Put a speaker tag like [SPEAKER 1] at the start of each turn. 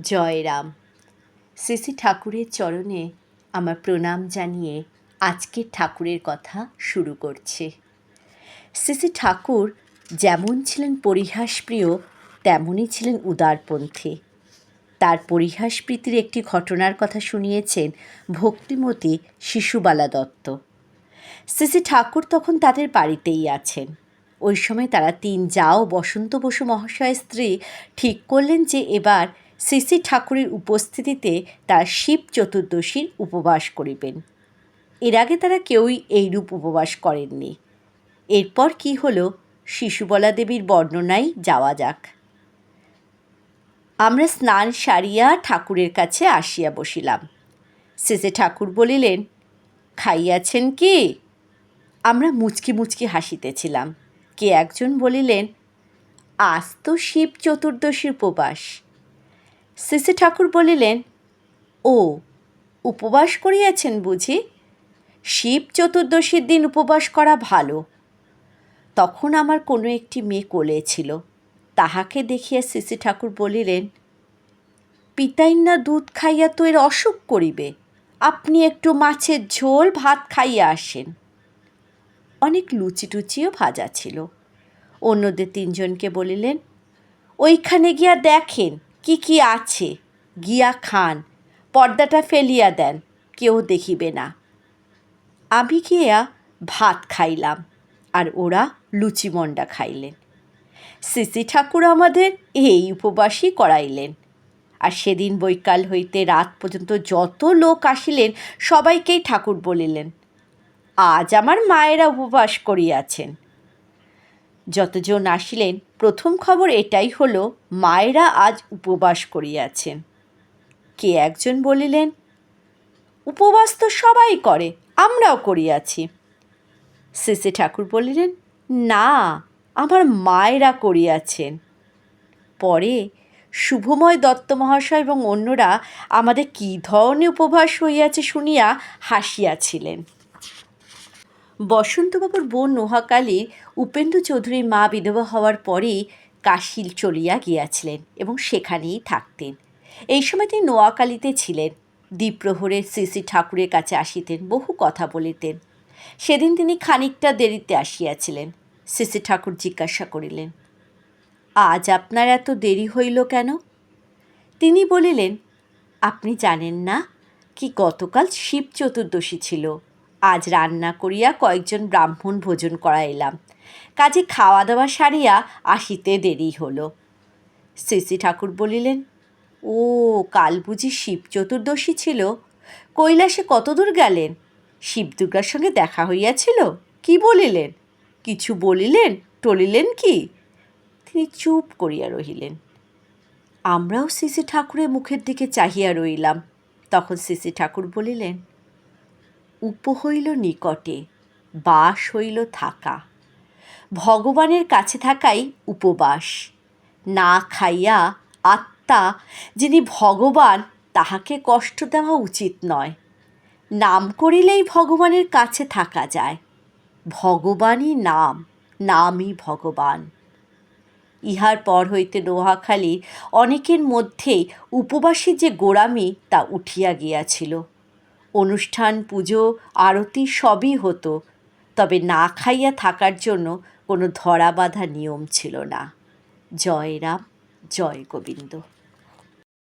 [SPEAKER 1] জয় রাম শ্রী ঠাকুরের চরণে আমার প্রণাম জানিয়ে আজকের ঠাকুরের কথা শুরু করছে। শ্রী ঠাকুর যেমন ছিলেন পরিহাসপ্রিয়, তেমনই ছিলেন উদারপন্থী। তার পরিহাসপ্রীতির একটি ঘটনার কথা শুনিয়েছেন ভক্তিমতী শিশুবালা দত্ত। শ্রী ঠাকুর তখন তাদের বাড়িতেই আছেন। ওই সময় তারা তিন যাও বসন্ত বসু মহাশয়ের স্ত্রী ঠিক করলেন যে এবার শ্রী ঠাকুরের উপস্থিতিতে তারা শিব চতুর্দশীর উপবাস করিবেন। এর আগে তারা কেউই এইরূপ উপবাস করেননি। এরপর কি হলো, শিশুবলা দেবীর বর্ণনায় যাওয়া যাক। আমরা স্নান সারিয়া ঠাকুরের কাছে আসিয়া বসিলাম। শেষে ঠাকুর বলিলেন, খাইয়াছেন কি? আমরা মুচকি মুচকি হাসিতেছিলাম। কে একজন বলিলেন, আজ তো শিব চতুর্দশীর উপবাস। শেষে ঠাকুর বলিলেন, ও, উপবাস করিয়াছেন বুঝি? শিব চতুর্দশীর দিন উপবাস করা ভালো। তখন আমার কোনো একটি মেয়ে কোলে ছিল। তাহাকে দেখিয়া শ্রী ঠাকুর বলিলেন, পিতাইন্না দুধ খাইয়া তো এর অসুখ করিবে। আপনি একটু মাছের ঝোল, ভাত খাইয়া আসেন। অনেক লুচি টুচিও ভাজা ছিল। অন্যদের তিনজনকে বলিলেন, ওইখানে গিয়া দেখেন কি কি আছে? গিয়া খান, পর্দাটা ফেলিয়া দেন, কেউ দেখিবে না। আমি গিয়া ভাত খাইলাম, আর ওরা লুচি মন্ডা খাইলেন। শ্রী ঠাকুর আমাদের এই উপবাসই করাইলেন। আর সেদিন বৈকাল হইতে রাত পর্যন্ত যত লোক আসিলেন, সবাইকেই ঠাকুর বলিলেন, আজ আমার মায়েরা উপবাস করিয়াছেন। যতজন আসিলেন, প্রথম খবর এটাই হলো, মায়েরা আজ উপবাস করিয়াছেন কে একজন বলিলেন, উপবাস তো সবাই করে, আমরাও করিয়াছি। শ্রী ঠাকুর বলিলেন, না, আমার মায়েরা করিয়াছেন। পরে শুভময় দত্ত মহাশয় এবং অন্যরা আমাদের কী ধরনের উপবাস হইয়াছে শুনিয়া হাসিয়াছিলেন। বসন্তবাবুর বোন নোহাকালী উপেন্দ্র চৌধুরীর মা বিধবা হওয়ার পরেই কাশিল চলিয়া গিয়াছিলেন এবং সেখানেই থাকতেন। এই সময় তিনি নোয়াকালীতে ছিলেন। দ্বীপ্রহরের শ্রী ঠাকুরের কাছে আসিতেন, বহু কথা বলিতেন। সেদিন তিনি খানিকটা দেরিতে আসিয়াছিলেন। শ্রী ঠাকুর জিজ্ঞাসা করিলেন, আজ আপনার এত দেরি হইল কেন? তিনি বলিলেন, আপনি জানেন না কি গতকাল শিব চতুর্দশী ছিল। আজ রান্না করিয়া কয়েকজন ব্রাহ্মণ ভোজন করাইলাম। কাজে খাওয়া দাওয়া সারিয়া আসিতে দেরি হলো। শ্রী ঠাকুর বলিলেন, ও, কাল বুঝি শিব চতুর্দশী ছিল। কৈলাসে কতদূর গেলেন? শিব দুর্গার সঙ্গে দেখা হইয়াছিল? কি বলিলেন? কিছু বলিলেন? টলিলেন কি? তিনি চুপ করিয়া রহিলেন। আমরাও শ্রী ঠাকুরের মুখের দিকে চাহিয়া রইলাম। তখন শ্রী ঠাকুর বলিলেন উপ হইল নিকটে, বাস হইল থাকা। ভগবানের কাছে থাকাই উপবাস। না খাইয়া আত্মা যিনি ভগবান, তাহাকে কষ্ট দেওয়া উচিত নয়। নাম করিলেই ভগবানের কাছে থাকা যায়। ভগবানই নাম, নামই ভগবান। ইহার পর হইতে নোহাখালী অনেকের মধ্যেই উপবাসী যে গোড়ামি তা উঠিয়া গিয়াছিল। অনুষ্ঠান, পুজো, আরতি সবই হতো। তবে না খাইয়া থাকার জন্য কোনো ধরা বাঁধা নিয়ম ছিল না। জয় রাম, জয় গোবিন্দ।